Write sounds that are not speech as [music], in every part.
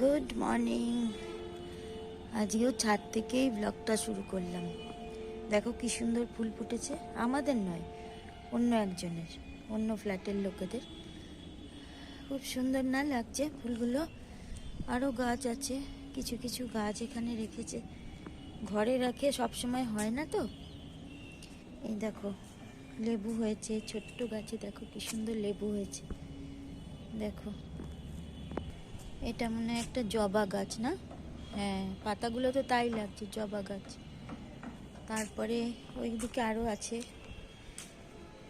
Good morning আজকেও ছাদ থেকেই ব্লগটা শুরু করলাম। দেখো কি সুন্দর ফুল ফুটেছে। আমাদের নয়, অন্য একজনের, অন্য ফ্ল্যাটের লোকেদের। খুব সুন্দর না লাগছে ফুলগুলো? আরও গাছ আছে, কিছু কিছু গাছ এখানে রেখেছে। ঘরে রাখে সব সময় হয় না তো? এই দেখো, লেবু হয়েছে, ছোট্ট গাছে দেখো কি সুন্দর লেবু হয়েছে। দেখো এটা মনে হয় একটা জবা গাছ, না? হ্যাঁ পাতাগুলো তো তাই লাগছে, জবা গাছ। তারপরে ওইদিকে আরও আছে।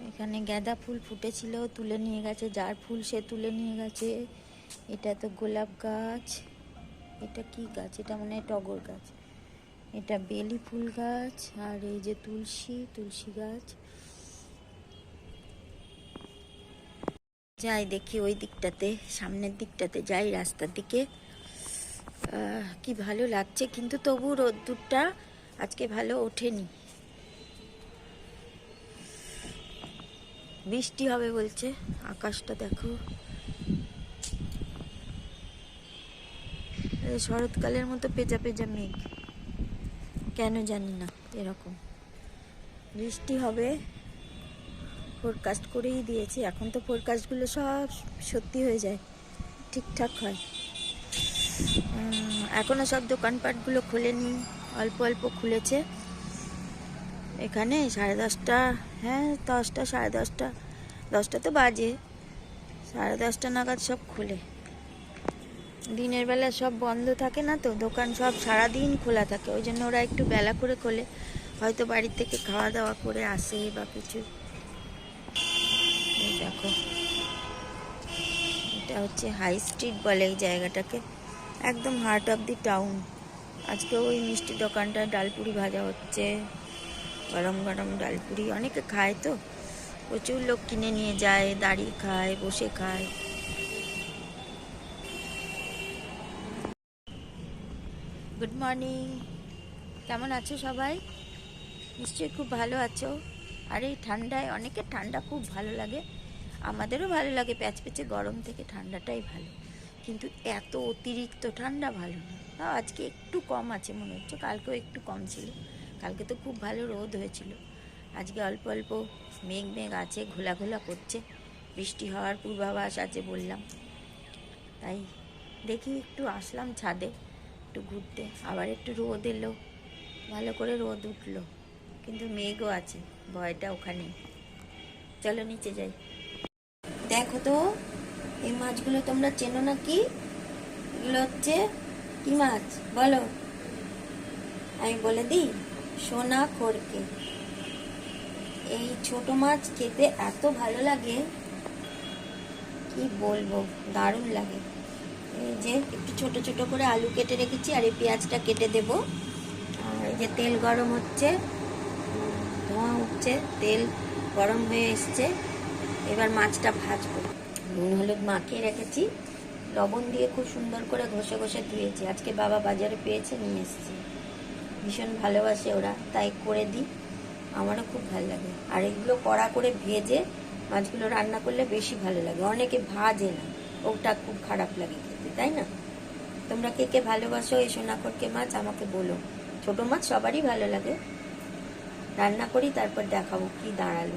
এখানে গাঁদা ফুল ফুটেছিল, তুলে নিয়ে গেছে। যার ফুল সে তুলে নিয়ে গেছে। এটা তো গোলাপ গাছ। এটা কি গাছ? এটা মনে হয় টগর গাছ। এটা বেলি ফুল গাছ। আর এই যে তুলসী তুলসী গাছ। যাই দেখি ওই দিকটাতে, সামনের দিকটাতে যাই রাস্তার দিকে। কি ভালো লাগছে, কিন্তু তবু রোদ্দুরটা আজকে ভালো ওঠেনি। বৃষ্টি হবে বলছে, আকাশটা দেখো। শরৎকালের মতো পেঁচা পেঁচা মেঘ। কেন জানি না, এরকম। বৃষ্টি হবে ফোরকাস্ট করেই দিয়েছি। এখন তো ফোরকাস্টগুলো সব সত্যি হয়ে যায়। ঠিকঠাক হয়। এখনও সব দোকানপাটগুলো খোলেনি। অল্প অল্প খুলেছে। এখানে সাড়ে দশটা হ্যাঁ দশটা, সাড়ে দশটা দশটা তো বাজে। সাড়ে দশটা নাগাদ সব খোলে। দিনের বেলা সব বন্ধ থাকে না তো, দোকান সব সারাদিন খোলা থাকে। ওই জন্য ওরা একটু বেলা করে খোলে। হয়তো বাড়ির থেকে খাওয়া দাওয়া করে আসে বা কিছু। দেখো। এটা হচ্ছে হাই স্ট্রিট বলে এই জায়গাটাকে। একদম হার্ট অফ দি টাউন আজকে ওই মিষ্টি দোকানটা ডালপুরি ভাজা হচ্ছে। গরম গরম ডালপুরি। অনেকে খায় তো। প্রচুর লোক কিনে নিয়ে যায়, দাঁড়িয়ে খায়, বসে খায়। গুড মর্নিং কেমন আছো সবাই? নিশ্চয়ই খুব ভালো আছো। আর এই ঠান্ডায়, অনেকের ঠান্ডা খুব ভালো লাগে। আমাদেরও ভালো লাগে প্যাচ প্যাচে গরম থেকে ঠান্ডাটাই ভালো। কিন্তু এত অতিরিক্ত ঠান্ডা ভালো না। তাও আজকে একটু কম আছে মনে হচ্ছে, কালকেও একটু কম ছিল। কালকে তো খুব ভালো রোদ হয়েছিল। আজকে অল্প অল্প মেঘ মেঘ আছে, ঘোলা ঘোলা করছে। বৃষ্টি হওয়ার পূর্বাভাস আছে বললাম। তাই দেখি একটু আসলাম ছাদে, একটু ঘুরতে। আবার একটু রোদ এলো, ভালো করে রোদ উঠল। কিন্তু মেঘও আছে, ভয়টা ওখানে চলো নিচে যাই। দেখো তো, এই মাছগুলো তোমরা চেনো না কি এগুলো হচ্ছে কি মাছ? বলো। আমি বলে দিই, সোনা খড়কে। এই ছোট মাছ খেতে এত ভালো লাগে, কি বলব, দারুণ লাগে। এই যে একটু ছোট ছোট করে আলু কেটে রেখেছি, আর এই পেঁয়াজটা কেটে দেব। আর এই যে তেল গরম হচ্ছে ধোঁয়া উঠছে, তেল গরম হয়ে এসছে। এবার মাছটা ভাজবো। নুন, হলুদ মাখিয়ে রেখেছি। লবণ দিয়ে খুব সুন্দর করে ঘষে ঘষে ধুয়েছি। আজকে বাবা বাজারে পেয়েছে, নিয়ে এসেছি। ভীষণ ভালোবাসে ওরা, তাই করে দিই। আমারও খুব ভালো লাগে। আর এগুলো কড়া করে ভেজে মাছগুলো রান্না করলে বেশি ভালো লাগে। অনেকে ভাজে না, ওটা খুব খারাপ লাগে খেতে, তাই না? তোমরা কে কে ভালোবাসো এই সোনাকরকে মাছ, আমাকে বলো। ছোট মাছ সবারই ভালো লাগে। রান্না করি, তারপর দেখাবো কি দাঁড়াল।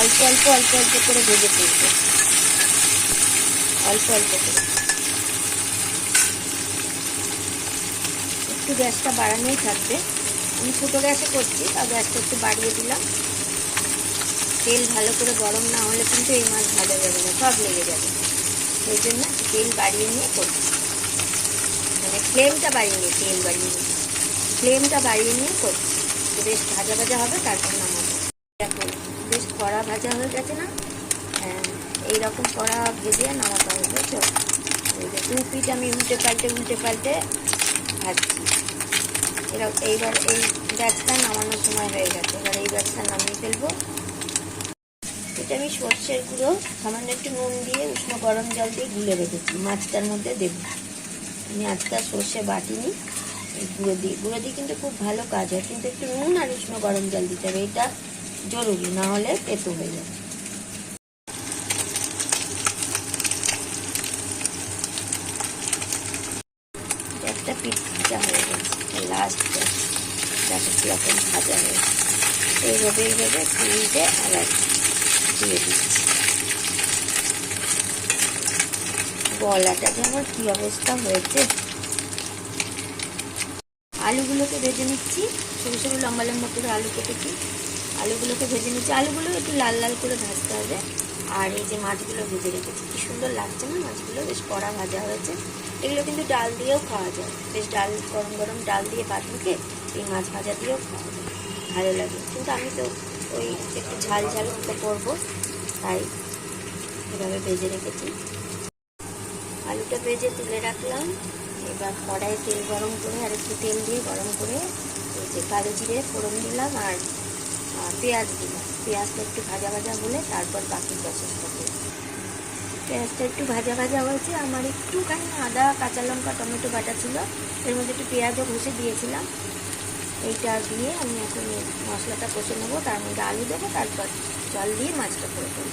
অল্প অল্প অল্প অল্প করে ভেজে তুলবো। অল্প অল্প করে। একটু গ্যাসটা বাড়ানোই থাকবে। আমি ছোটো গ্যাসে করছি, তাও গ্যাসটা একটু বাড়িয়ে দিলাম। তেল ভালো করে গরম না হলে কিন্তু এই মাছ ভালো যাবে না, সব লেগে যাবে। সেই জন্য তেল বাড়িয়ে নিয়ে করছি। মানে ফ্লেমটা বাড়িয়ে নিয়ে, তেল বাড়িয়ে নিয়ে। ফ্লেমটা বাড়িয়ে নিয়ে করছি। বেশ ভাজা ভাজা হবে, তারপর নামাবো। কড়া ভাজা হয়ে গেছে না? হ্যাঁ এইরকম কড়া ভেজে নামাতে হবে, বুঝছ? দু পিঠ আমি উল্টে পাল্টে উল্টে পাল্টে ভাজছি। এরকম এইবার এই ব্যাচটা নামানোর সময় হয়ে গেছে। এবার এই ব্যাচটা নামিয়ে ফেলব। এটা আমি সর্ষের গুঁড়ো, সামান্য একটু নুন দিয়ে উষ্ণ গরম জল দিয়ে গুলে রেখেছি, মাছটার মধ্যে দেবো আমি আজকে সর্ষে বাটিনি গুঁড়ো দিয়ে। গুঁড়ো দিয়ে কিন্তু খুব ভালো কাজ হয়, কিন্তু একটু নুন আর উষ্ণ গরম জল দিতে হবে। এটা জরুরি, না হলে তেতো হয়ে যাবে। একটা পিঠ ভাজা হয়ে গেছে লাস্ট দেখো কীরকম ভাজা হয়েছে এইভাবে এইভাবে খুলিতে আবার দিয়ে দিচ্ছি। গলাটা যে আমার কী অবস্থা হয়েছে আলুগুলোকে ভেজে নিচ্ছি। সরু সরু লম্বা লম্বা করে আলু কেটেছি। আলুগুলোকে ভেজে নিচ্ছি। আলুগুলো একটু লাল লাল করে ভাজতে হবে। আর এই যে মাছগুলো ভেজে রেখেছি, কি সুন্দর লাগছে না? মাছগুলো বেশ কড়া ভাজা হয়েছে। এগুলো কিন্তু ডাল দিয়েও খাওয়া যায়। বেশ ডাল, গরম গরম ডাল দিয়ে মুখে এই মাছ ভাজা দিয়েও খাওয়া যায়। ভালো লাগে। কিন্তু আমি তো ওই একটু ঝাল ঝাল মতো করব। তাই এভাবে ভেজে রেখেছি। আলুটা ভেজে তুলে রাখলাম। এবার কড়াইয়ে তেল গরম করে আর একটু তেল দিয়ে গরম করে এই যে কালো জিরে ফোড়ন দিলাম আর আর পেঁয়াজ দিলাম। পেঁয়াজটা একটু ভাজা ভাজা হলে তারপর বাকি প্রসেসটা করব। পেঁয়াজটা একটু ভাজা ভাজা হয়েছে, আমার একটুখানি আদা, কাঁচা লঙ্কা, টমেটো বাটা ছিল। এর মধ্যে একটু পেঁয়াজও ঘষে দিয়েছিলাম। এইটা দিয়ে আমি এখন মশলাটা কষে নেব, তার মধ্যে আলু দেবো, তারপর জল দিয়ে মাছটা করে দেবো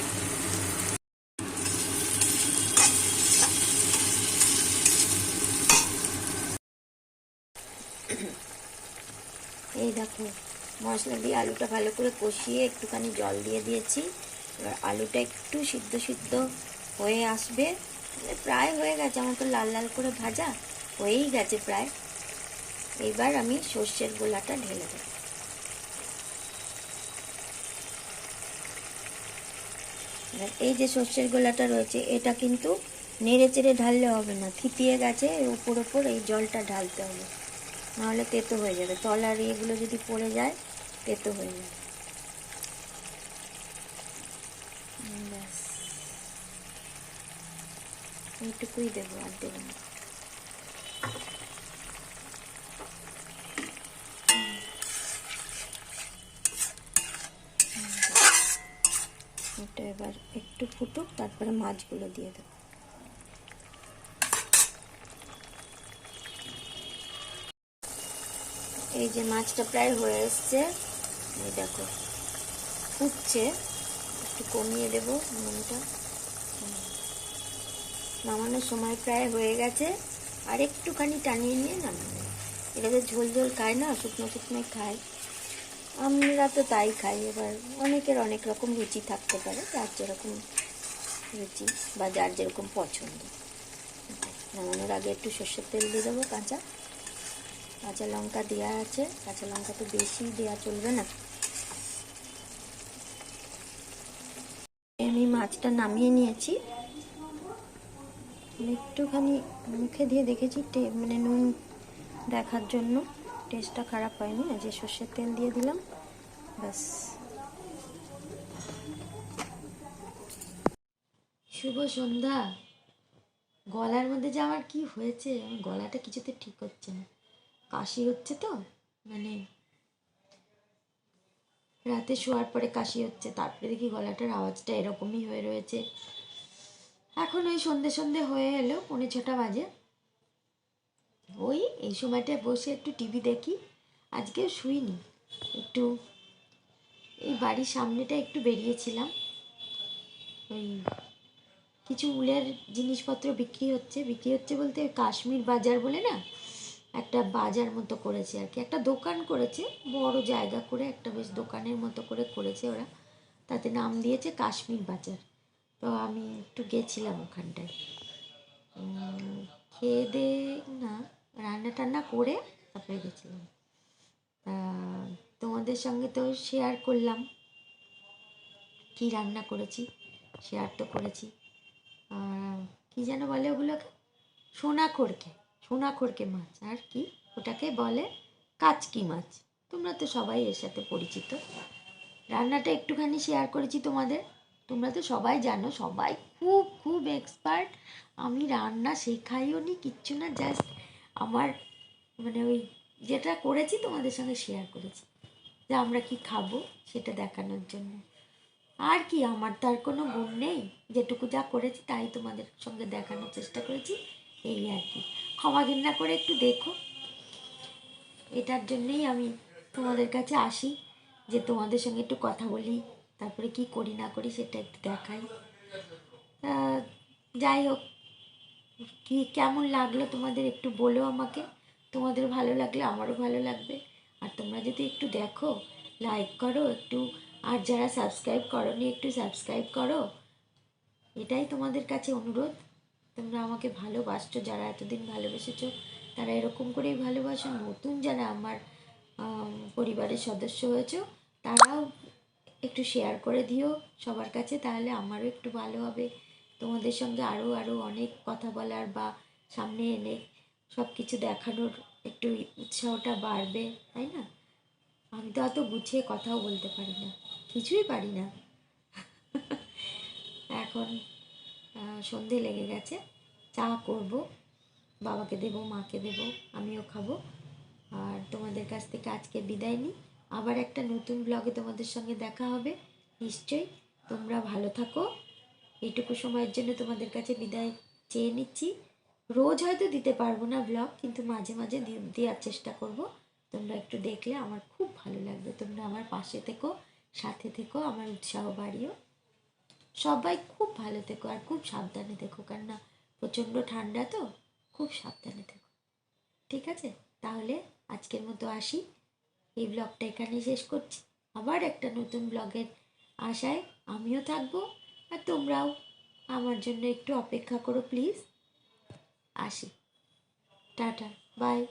এই দেখো, মশলা দিয়ে আলুটা ভালো করে কষিয়ে একটুখানি জল দিয়ে দিয়েছি। এবার আলুটা একটু সিদ্ধ সিদ্ধ হয়ে আসবে। প্রায় হয়ে গেছে, আমার তো লাল লাল করে ভাজা, হয়েই গেছে প্রায়। এইবার আমি সর্ষের গোলাটা ঢেলে দেব। এবার এই যে সর্ষের গোলাটা রয়েছে, এটা কিন্তু নেড়ে চেড়ে ঢাললে হবে না, থিতিয়ে গেছে উপর ওপর এই জলটা ঢালতে হবে। নাহলে তেতো হয়ে যাবে। তলার এগুলো যদি পড়ে যায়, তেতো হয়ে যাবে। ব্যাস। এইটুকুই দেবো আর দেবো না। এটা এবার একটু ফুটুক, তারপরে মাছগুলো দিয়ে দেবো। এই যে মাছটা প্রায় হয়ে এসছে। এই দেখো, ফুটছে। একটু কমিয়ে দেব নুনটা। নামানোর সময় প্রায় হয়ে গেছে। আর একটুখানি টানিয়ে নিয়ে নামানো এটা তো ঝোল ঝোল খায় না, শুকনো শুকনো খায়। আমরা তো তাই খাই, এবার অনেকের অনেক রকম রুচি থাকতে পারে যার যেরকম রুচি বা যার যেরকম পছন্দ। নামানোর আগে একটু সর্ষের তেল দিয়ে দেবো কাঁচা। কাঁচা লঙ্কা দেওয়া আছে। কাঁচা লঙ্কা তো বেশি দেওয়া চলবে না। আমি মাছটা নামিয়ে নিয়েছি। একটুখানি মুখে দিয়ে দেখেছি মানে নুন দেখার জন্য। টেস্টটা খারাপ হয়নি যে সর্ষের তেল দিয়ে দিলাম। ব্যাস। শুভ সন্ধ্যা। গলার মধ্যে যে আমার কি হয়েছে? গলাটা কিছুতে ঠিক হচ্ছে না। কাশি হচ্ছে তো মানে রাতে শোয়ার পরে কাশি হচ্ছে, তারপরে দেখি গলাটার আওয়াজটা এরকমই হয়ে রয়েছে। এখন ওই সন্ধে সন্ধে হয়ে এলো, পৌনে ছটা বাজে। ওই, এই সময়টায় বসে একটু টিভি দেখি আজকে শুইনি। একটু এই বাড়ির সামনেটা একটু বেরিয়েছিলাম। ওই কিছু উলের জিনিসপত্র বিক্রি হচ্ছে বিক্রি হচ্ছে বলতে কাশ্মীর বাজার বলে না? একটা বাজার মতো করেছে আর কি। একটা দোকান করেছে, বড় জায়গা করে একটা বেশ দোকানের মতো করে করেছে ওরা। তাতে নাম দিয়েছে কাশ্মীর বাজার। তো আমি একটু গেছিলাম ওখানটায়। খেয়ে দে, না, রান্না টান্না করে তারপরে গেছিলাম। তা তোমাদের সঙ্গে তো শেয়ার করলাম। কি রান্না করেছি? শেয়ার তো করেছি। কি যেন বলে ওগুলোকে? সোনা খড়কে সোনা খড়কে মাছ, আর কি? ওটাকে বলে কাচকি মাছ। তোমরা তো সবাই এর সাথে পরিচিত। রান্নাটা একটুখানি শেয়ার করেছি তোমাদের। তোমরা তো সবাই জানো, সবাই খুব খুব এক্সপার্ট আমি রান্না শেখাইও নি, কিচ্ছু না জাস্ট আমার মানে ওই যেটা করেছি তোমাদের সঙ্গে শেয়ার করেছি। যে আমরা কি খাব সেটা দেখানোর জন্য। আর কি, আমার তো আর কোনো গুণ নেই। যেটুকু যা করেছি তাই তোমাদের সঙ্গে দেখানোর চেষ্টা করেছি, এই আর কি। ক্ষমা ঘৃণা করে একটু দেখো। এটার জন্যেই আমি তোমাদের কাছে আসি, যে তোমাদের সঙ্গে একটু কথা বলি, তারপরে কি করি না করি সেটা একটু দেখাই। যাই হোক, কি কেমন লাগল তোমাদের একটু বলো আমাকে। তোমাদের ভালো লাগলে আমারও ভালো লাগবে। আর তোমরা যদি একটু দেখো লাইক করো একটু, আর যারা সাবস্ক্রাইব করনি একটু সাবস্ক্রাইব করো। এটাই তোমাদের কাছে অনুরোধ। তোমরা আমাকে ভালোবাসছো, যারা এতদিন ভালোবেসেছো, তারা এরকম করেই ভালোবাসো। নতুন যারা আমার পরিবারের সদস্য হয়েছো, তারাও একটু শেয়ার করে দিও সবার কাছে, তাহলে আমারও একটু ভালো হবে। তোমাদের সঙ্গে আরও আরও অনেক কথা বলার বা সামনে এনে সব কিছু দেখানোর একটু উৎসাহটা বাড়বে, তাই না? আমি তো অত গুছিয়ে কথাও বলতে পারি না, কিছুই পারি না। [laughs] এখন সন্ধে লেগে গেছে। চা করব, বাবাকে দেবো, মাকে দেবো, আমিও খাব। আর তোমাদের কাছ থেকে আজকে বিদায় নিই। আবার একটা নতুন ব্লগে তোমাদের সঙ্গে দেখা হবে। নিশ্চয়ই তোমরা ভালো থাকো। এইটুকু সময়ের জন্য তোমাদের কাছে বিদায় চেয়ে নিচ্ছি। রোজ হয়তো দিতে পারব না ব্লগ কিন্তু মাঝে মাঝে দেওয়ার চেষ্টা করব। তোমরা একটু দেখলে আমার খুব ভালো লাগবে। তোমরা আমার পাশে থেকো, সাথে থেকো, আমার উৎসাহ বাড়িও। সবাই খুব ভালো থেকো আর খুব সাবধানে থেকো, কেননা প্রচণ্ড ঠান্ডা তো, খুব সাবধানে থেকো। ঠিক আছে? তাহলে আজকের মতো আসি। এই ব্লগটা এখানেই শেষ করছি। আবার একটা নতুন ব্লগের আশায় আমিও থাকব, আর তোমরাও আমার জন্য একটু অপেক্ষা করো প্লিজ আসি। Tata bye